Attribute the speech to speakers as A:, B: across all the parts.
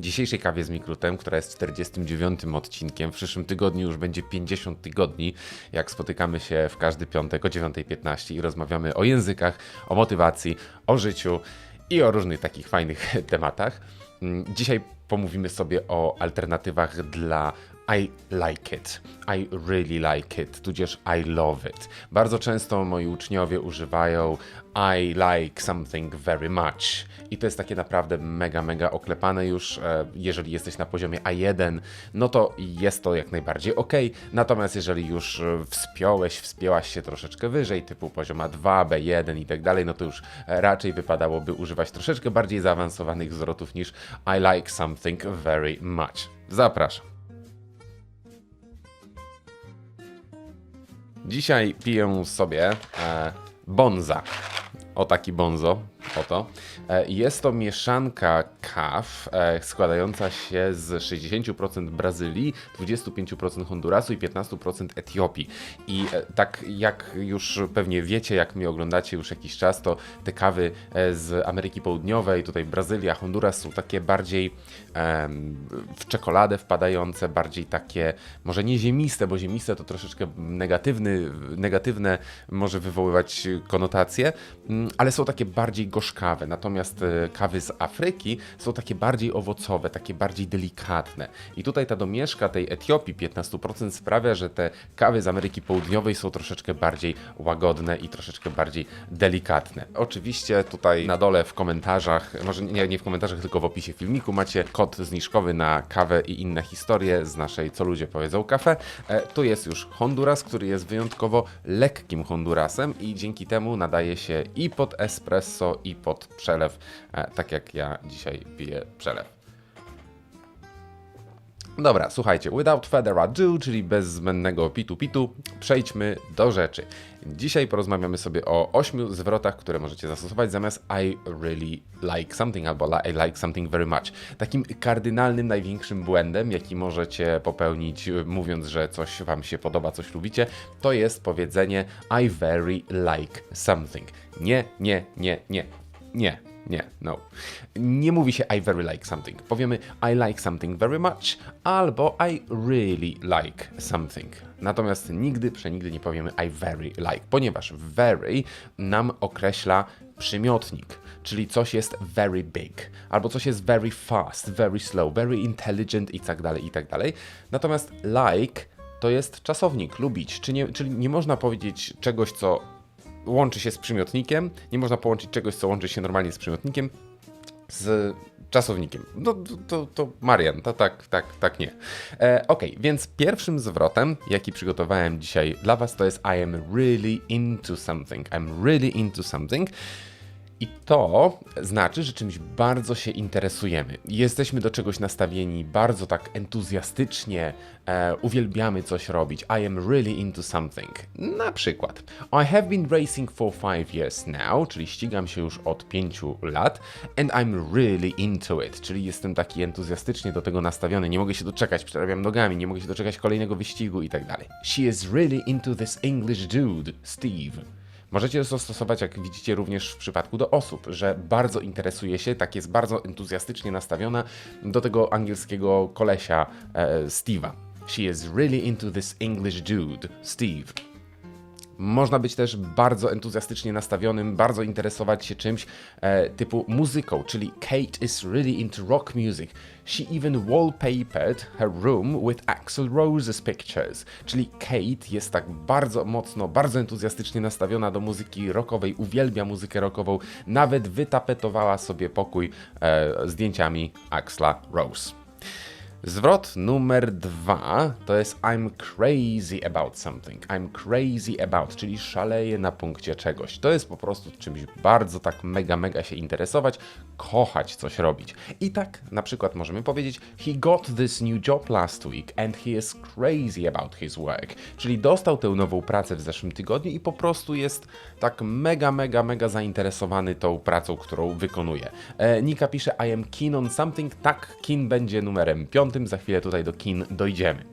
A: Dzisiejszej kawie z Mikrutem, która jest 49 odcinkiem, w przyszłym tygodniu już będzie 50 tygodni, jak spotykamy się w każdy piątek o 9.15 i rozmawiamy o językach, o motywacji, o życiu i o różnych takich fajnych tematach. Mm, Dzisiaj pomówimy sobie o alternatywach dla I like it, I really like it, tudzież I love it. Bardzo często moi uczniowie używają I like something very much. I to jest takie naprawdę mega, mega oklepane już. e, Jeżeli jesteś na poziomie A1, no to jest to jak najbardziej ok. Natomiast jeżeli już e, wspiąłeś, wspięłaś się troszeczkę wyżej, typu poziom A2, B1 i tak dalej, no to już raczej wypadałoby używać troszeczkę bardziej zaawansowanych zwrotów niż I like something very much. Zapraszam. Dzisiaj piję sobie e, bonza. O taki bonzo, oto. E, jest to mieszanka kaw e, składająca się z 60% Brazylii, 25% Hondurasu i 15% Etiopii. I e, tak jak już pewnie wiecie, jak mnie oglądacie już jakiś czas, to te kawy z Ameryki Południowej, tutaj Brazylia, Honduras są takie bardziej em, w czekoladę wpadające, bardziej takie, może nie ziemiste, bo ziemiste to troszeczkę negatywny, negatywne może wywoływać konotacje, mm, ale są takie bardziej gorzkawe. Natomiast e, kawy z Afryki są takie bardziej owocowe, takie bardziej delikatne. I tutaj ta domieszka tej Etiopii 15% sprawia, że te kawy z Ameryki Południowej są troszeczkę bardziej łagodne i troszeczkę bardziej delikatne. Oczywiście tutaj na dole w komentarzach, może nie, nie w komentarzach, tylko w opisie filmiku macie kod zniżkowy na kawę i inne historie z naszej Co Ludzie Powiedzą Kafe. E, tu jest już Honduras, który jest wyjątkowo lekkim Hondurasem i dzięki temu nadaje się i pod espresso, i pod przelew, e, tak jak ja dzisiaj piję przelew. Dobra, słuchajcie, without further ado, czyli bez zbędnego pitu-pitu, przejdźmy do rzeczy. Dzisiaj porozmawiamy sobie o ośmiu zwrotach, które możecie zastosować zamiast I really like something albo I like something very much. Takim kardynalnym, największym błędem, jaki możecie popełnić, y, mówiąc, że coś Wam się podoba, coś lubicie, to jest powiedzenie I very like something. Nie, nie, nie, nie, nie. Nie, no. Nie mówi się I very like something. Powiemy I like something very much albo I really like something. Natomiast nigdy, przenigdy nie powiemy I very like, ponieważ very nam określa przymiotnik, czyli coś jest very big, albo coś jest very fast, very slow, very intelligent i tak dalej, i tak. Natomiast like to jest czasownik, lubić, czy nie, czyli nie można powiedzieć czegoś, co łączy się z przymiotnikiem. Nie można połączyć czegoś, co łączy się normalnie z przymiotnikiem, z czasownikiem. No to, to, Marian, to tak, tak, tak nie. E, ok, więc pierwszym zwrotem, jaki przygotowałem dzisiaj dla Was, to jest I am really into something. I'm really into something. I to znaczy, że czymś bardzo się interesujemy. Jesteśmy do czegoś nastawieni bardzo tak entuzjastycznie, e, uwielbiamy coś robić. I am really into something. Na przykład, I have been racing for five years now, czyli ścigam się już od pięciu lat, and I'm really into it, czyli jestem taki entuzjastycznie do tego nastawiony. Nie mogę się doczekać, przerabiam nogami, nie mogę się doczekać kolejnego wyścigu i tak dalej. She is really into this English dude, Steve. Możecie to stosować, jak widzicie, również w przypadku do osób, że bardzo interesuje się, tak jest bardzo entuzjastycznie nastawiona do tego angielskiego kolesia e, Steve'a. She is really into this English dude, Steve. Można być też bardzo entuzjastycznie nastawionym, bardzo interesować się czymś e, typu muzyką, czyli Kate is really into rock music. She even wallpapered her room with Axl Rose's pictures. Czyli Kate jest tak bardzo mocno, bardzo entuzjastycznie nastawiona do muzyki rockowej, uwielbia muzykę rockową, nawet wytapetowała sobie pokój e, zdjęciami Axla Rose. Zwrot numer dwa to jest I'm crazy about something. I'm crazy about, czyli szaleję na punkcie czegoś. To jest po prostu czymś bardzo tak mega, mega się interesować, kochać coś robić. I tak na przykład możemy powiedzieć He got this new job last week and he is crazy about his work. Czyli dostał tę nową pracę w zeszłym tygodniu i po prostu jest tak mega, mega, mega zainteresowany tą pracą, którą wykonuje. E, Nika pisze I am keen on something. Tak, keen będzie numerem piątym dziewiątym, za chwilę tutaj do kin dojdziemy.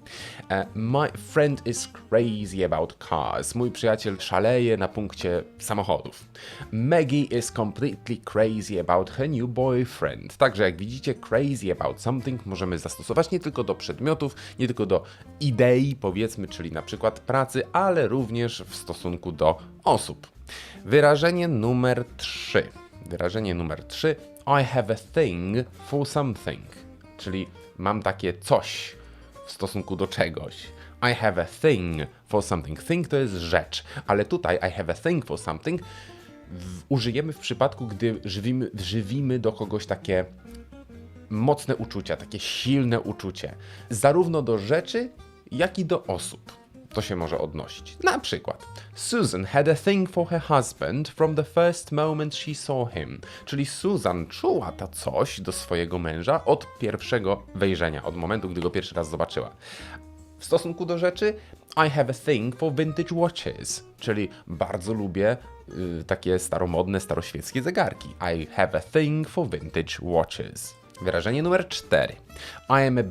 A: E, My friend is crazy about cars. Mój przyjaciel szaleje na punkcie samochodów. Maggie is completely crazy about her new boyfriend. Także jak widzicie, crazy about something możemy zastosować nie tylko do przedmiotów, nie tylko do idei, powiedzmy, czyli na przykład pracy, ale również w stosunku do osób. Wyrażenie numer 3. Wyrażenie numer 3. I have a thing for something. Czyli mam takie coś w stosunku do czegoś. I have a thing for something. Thing to jest rzecz, ale tutaj I have a thing for something w, użyjemy w przypadku, gdy żywimy, żywimy do kogoś takie mocne uczucia, takie silne uczucie, zarówno do rzeczy, jak i do osób. To się może odnosić. Na przykład, Susan had a thing for her husband from the first moment she saw him. Czyli Susan czuła to coś do swojego męża od pierwszego wejrzenia, od momentu, gdy go pierwszy raz zobaczyła. W stosunku do rzeczy, I have a thing for vintage watches, czyli bardzo lubię y, takie staromodne, staroświeckie zegarki. I have a thing for vintage watches. Wyrażenie numer 4. I am a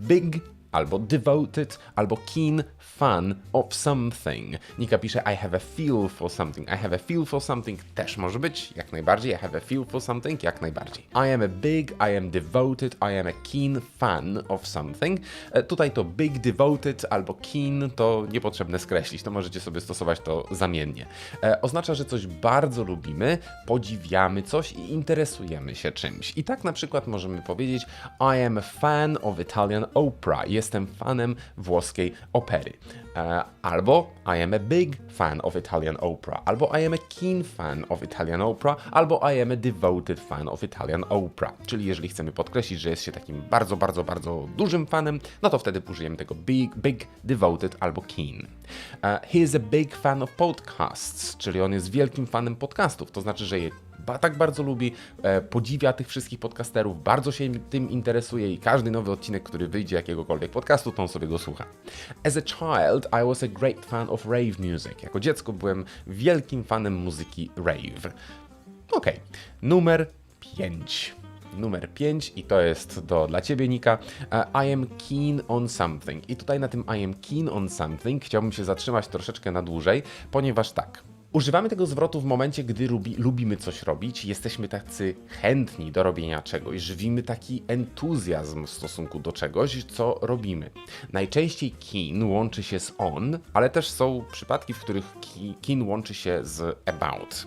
A: big albo devoted, albo keen fan of something. Nika pisze I have a feel for something. I have a feel for something też może być, jak najbardziej. I have a feel for something, jak najbardziej. I am a big, I am devoted, I am a keen fan of something. E, tutaj to big, devoted albo keen to niepotrzebne skreślić, to możecie sobie stosować to zamiennie. E, oznacza, że coś bardzo lubimy, podziwiamy coś i interesujemy się czymś. I tak na przykład możemy powiedzieć I am a fan of Italian opera. Jestem fanem włoskiej opery. E, albo I am a big fan of Italian opera. Albo I am a keen fan of Italian opera. Albo I am a devoted fan of Italian opera. Czyli jeżeli chcemy podkreślić, że jest się takim bardzo, bardzo, bardzo dużym fanem, no to wtedy użyjemy tego big, big, devoted albo keen. E, he is a big fan of podcasts, czyli on jest wielkim fanem podcastów. To znaczy, że je tak bardzo lubi, e, podziwia tych wszystkich podcasterów, bardzo się tym interesuje i każdy nowy odcinek, który wyjdzie jakiegokolwiek podcastu, to on sobie go słucha. As a child, I was a great fan of rave music. Jako dziecko byłem wielkim fanem muzyki rave. Okej, numer 5 numer 5 i to jest do dla ciebie Nika. E, I am keen on something. I tutaj na tym I am keen on something chciałbym się zatrzymać troszeczkę na dłużej, ponieważ tak. Używamy tego zwrotu w momencie, gdy lubi, lubimy coś robić, jesteśmy tacy chętni do robienia czegoś, żywimy taki entuzjazm w stosunku do czegoś, co robimy. Najczęściej keen łączy się z on, ale też są przypadki, w których ki- keen łączy się z about.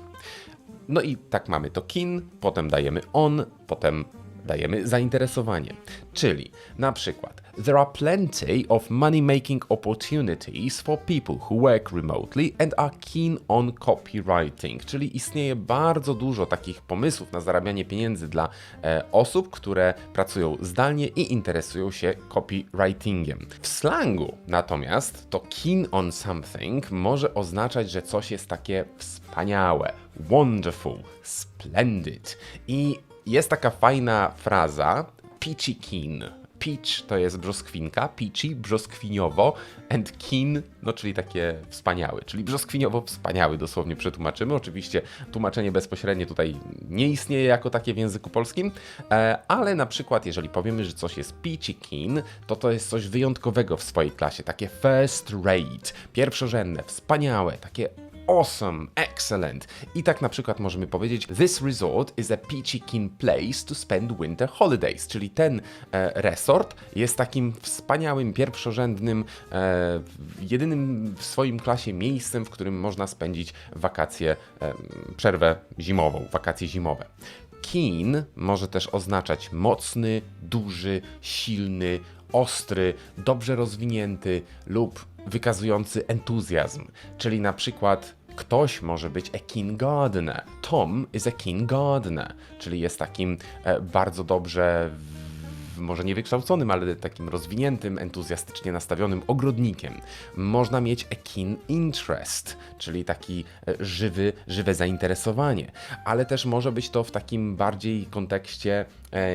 A: No i tak mamy to kin, potem dajemy on, potem dajemy zainteresowanie. Czyli na przykład There are plenty of money-making opportunities for people who work remotely and are keen on copywriting. Czyli istnieje bardzo dużo takich pomysłów na zarabianie pieniędzy dla e, osób, które pracują zdalnie i interesują się copywritingiem. W slangu natomiast to keen on something może oznaczać, że coś jest takie wspaniałe, wonderful, splendid. I jest taka fajna fraza peachy keen. Peach to jest brzoskwinka, peachy, brzoskwiniowo, and keen, no czyli takie wspaniały, czyli brzoskwiniowo wspaniały dosłownie przetłumaczymy. Oczywiście tłumaczenie bezpośrednie tutaj nie istnieje jako takie w języku polskim, e, ale na przykład jeżeli powiemy, że coś jest peachy keen, to to jest coś wyjątkowego w swojej klasie, takie first rate, pierwszorzędne, wspaniałe, takie awesome, excellent. I tak na przykład możemy powiedzieć This resort is a peachy keen place to spend winter holidays, czyli ten e, resort jest takim wspaniałym, pierwszorzędnym, e, jedynym w swoim klasie miejscem, w którym można spędzić wakacje, e, przerwę zimową, wakacje zimowe. Keen może też oznaczać mocny, duży, silny, ostry, dobrze rozwinięty lub wykazujący entuzjazm. Czyli na przykład ktoś może być a keen gardener. Tom is a keen gardener, czyli jest takim e, bardzo dobrze może nie wykształconym, ale takim rozwiniętym, entuzjastycznie nastawionym ogrodnikiem. Można mieć a keen interest, czyli taki e, żywy, żywe zainteresowanie, ale też może być to w takim bardziej kontekście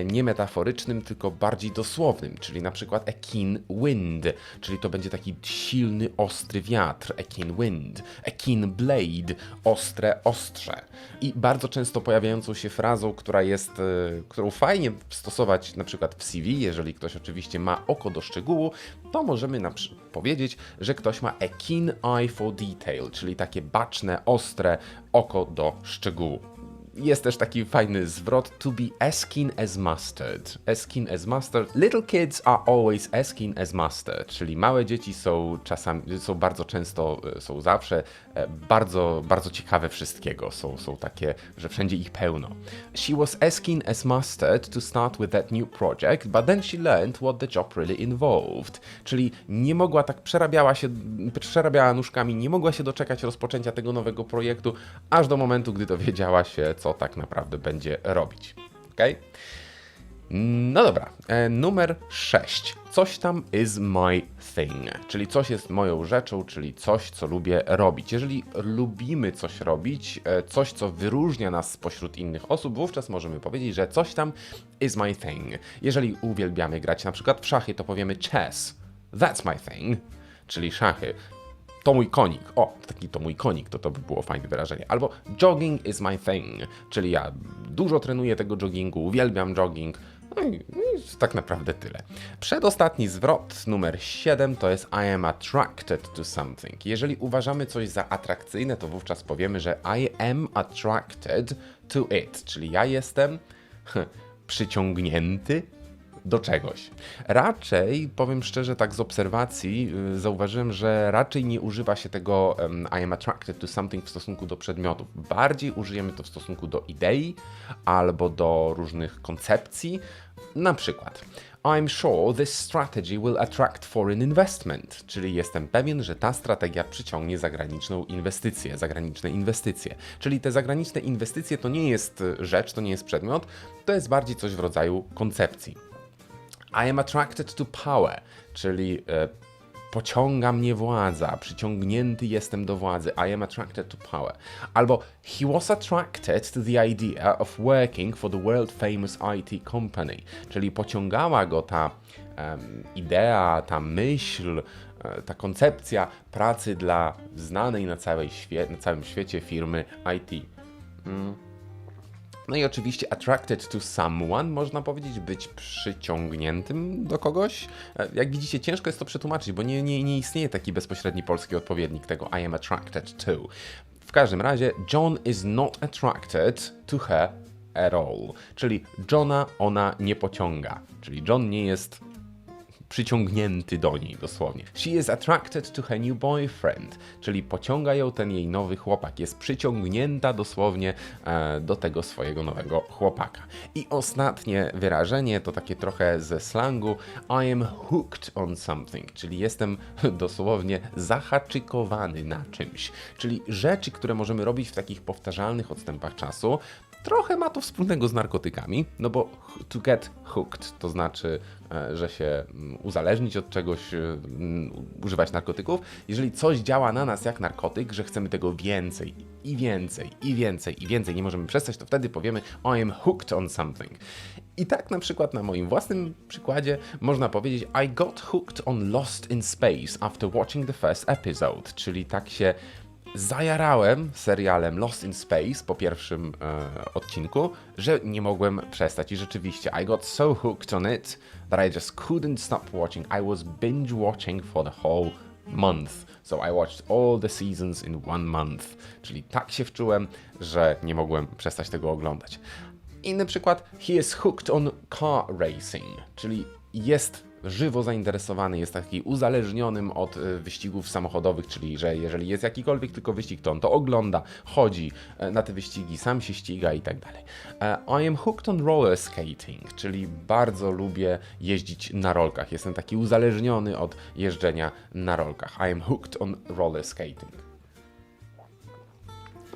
A: nie metaforycznym, tylko bardziej dosłownym, czyli na przykład a keen wind, czyli to będzie taki silny, ostry wiatr, a keen wind, a keen blade, ostre ostrze. I bardzo często pojawiającą się frazą, która jest, e, którą fajnie stosować na przykład w CV, jeżeli ktoś oczywiście ma oko do szczegółu, to możemy na powiedzieć, że ktoś ma a keen eye for detail, czyli takie baczne, ostre oko do szczegółu. Jest też taki fajny zwrot to be as keen as mustard. As keen as mustard. Little kids are always as keen as mustard, czyli małe dzieci są czasami, są bardzo często, e, są zawsze e, bardzo, bardzo ciekawe wszystkiego. Są, są takie, że wszędzie ich pełno. She was as keen as mustard to start with that new project, but then she learned what the job really involved. Czyli nie mogła tak, przerabiała się, przerabiała nóżkami, nie mogła się doczekać rozpoczęcia tego nowego projektu, aż do momentu, gdy dowiedziała się, co tak naprawdę będzie robić. Okej? No dobra, e, numer 6. Coś tam is my thing, czyli coś jest moją rzeczą, czyli coś, co lubię robić. Jeżeli lubimy coś robić, e, coś, co wyróżnia nas spośród innych osób, wówczas możemy powiedzieć, że coś tam is my thing. Jeżeli uwielbiamy grać na przykład w szachy, to powiemy chess. That's my thing, czyli szachy to mój konik. O, taki to mój konik, to to by było fajne wyrażenie. Albo jogging is my thing, czyli ja dużo trenuję tego joggingu, uwielbiam jogging. No i, i tak naprawdę tyle. Przedostatni zwrot, numer 7, to jest I am attracted to something. Jeżeli uważamy coś za atrakcyjne, to wówczas powiemy, że I am attracted to it, czyli ja jestem przyciągnięty do czegoś. Raczej, powiem szczerze, tak z obserwacji, y, zauważyłem, że raczej nie używa się tego I am attracted to something w stosunku do przedmiotów. Bardziej użyjemy to w stosunku do idei albo do różnych koncepcji. Na przykład, I'm sure this strategy will attract foreign investment, czyli jestem pewien, że ta strategia przyciągnie zagraniczną inwestycję, zagraniczne inwestycje. Czyli te zagraniczne inwestycje to nie jest y, rzecz, to nie jest przedmiot, to jest bardziej coś w rodzaju koncepcji. I am attracted to power, czyli e, pociąga mnie władza, przyciągnięty jestem do władzy. I am attracted to power. Albo he was attracted to the idea of working for the world famous IT company, czyli pociągała go ta idea, ta myśl, e, ta koncepcja pracy dla znanej na, na całym świecie firmy IT. No i oczywiście attracted to someone, można powiedzieć, być przyciągniętym do kogoś. E, Jak widzicie, ciężko jest to przetłumaczyć, bo nie, nie, nie istnieje taki bezpośredni polski odpowiednik tego I am attracted to. W każdym razie, John is not attracted to her at all. Czyli Johna ona nie pociąga. Czyli John nie jest przyciągnięty do niej dosłownie. She is attracted to her new boyfriend, czyli pociąga ją ten jej nowy chłopak. Jest przyciągnięta dosłownie e, do tego swojego nowego chłopaka. I ostatnie wyrażenie to takie trochę ze slangu I am hooked on something, czyli jestem dosłownie zahaczykowany na czymś. Czyli rzeczy, które możemy robić w takich powtarzalnych odstępach czasu, Trochę ma to wspólnego z narkotykami, no bo to get hooked to znaczy, e, że się mm, uzależnić od czegoś, e, mm, używać narkotyków. Jeżeli coś działa na nas jak narkotyk, że chcemy tego więcej i więcej i więcej i więcej, nie możemy przestać, to wtedy powiemy I am hooked on something. I tak na przykład na moim własnym przykładzie można powiedzieć I got hooked on Lost in Space after watching the first episode, czyli tak się zajarałem serialem Lost in Space po pierwszym e, odcinku, że nie mogłem przestać i rzeczywiście I got so hooked on it that I just couldn't stop watching. I was binge watching for the whole month. So I watched all the seasons in one month. Czyli tak się wczułem, że nie mogłem przestać tego oglądać. Inny przykład, he is hooked on car racing, czyli jest żywo zainteresowany, jest taki uzależnionym od e, wyścigów samochodowych, czyli że jeżeli jest jakikolwiek tylko wyścig, to on to ogląda, chodzi e, na te wyścigi, sam się ściga i tak dalej. E, I am hooked on roller skating, czyli bardzo lubię jeździć na rolkach. Jestem taki uzależniony od jeżdżenia na rolkach. I am hooked on roller skating.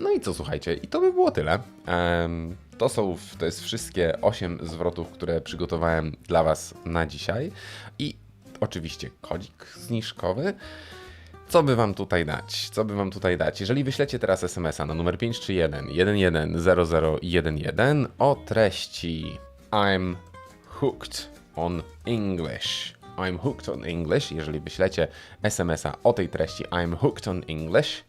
A: No i co, słuchajcie, i to by było tyle. Em, to są, to jest wszystkie 8 zwrotów, które przygotowałem dla Was na dzisiaj. I oczywiście kodzik zniżkowy. Co by Wam tutaj dać? Co by Wam tutaj dać? Jeżeli wyślecie teraz SMS-a na numer 531 110011 o treści I'm hooked on English. I'm hooked on English. Jeżeli wyślecie SMS-a o tej treści I'm hooked on English,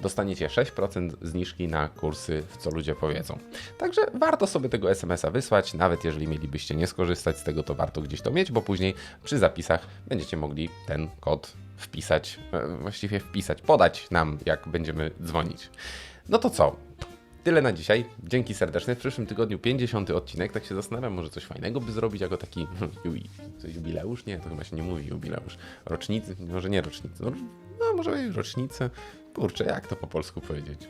A: dostaniecie 6% zniżki na kursy, w co ludzie powiedzą. Także warto sobie tego SMS-a wysłać, nawet jeżeli mielibyście nie skorzystać z tego, to warto gdzieś to mieć, bo później przy zapisach będziecie mogli ten kod wpisać, e, właściwie wpisać, podać nam, jak będziemy dzwonić. No to co? Tyle na dzisiaj. Dzięki serdeczne. W przyszłym tygodniu 50 odcinek. Tak się zastanawiam, może coś fajnego by zrobić jako taki co, jubileusz? Nie, to chyba się nie mówi jubileusz. Rocznicy? Może nie rocznicy. No, może rocznicę. Kurczę, jak to po polsku powiedzieć?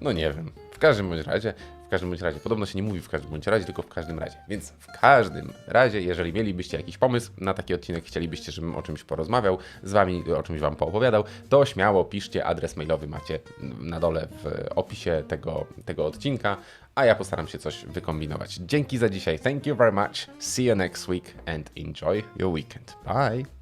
A: No nie wiem. W każdym bądź razie, w każdym bądź razie, podobno się nie mówi w każdym bądź razie, tylko w każdym razie. Więc w każdym razie, jeżeli mielibyście jakiś pomysł na taki odcinek, chcielibyście, żebym o czymś porozmawiał, z wami o czymś wam poopowiadał, to śmiało piszcie, adres mailowy macie na dole w opisie tego, tego odcinka, a ja postaram się coś wykombinować. Dzięki za dzisiaj. Thank you very much. See you next week and enjoy your weekend. Bye.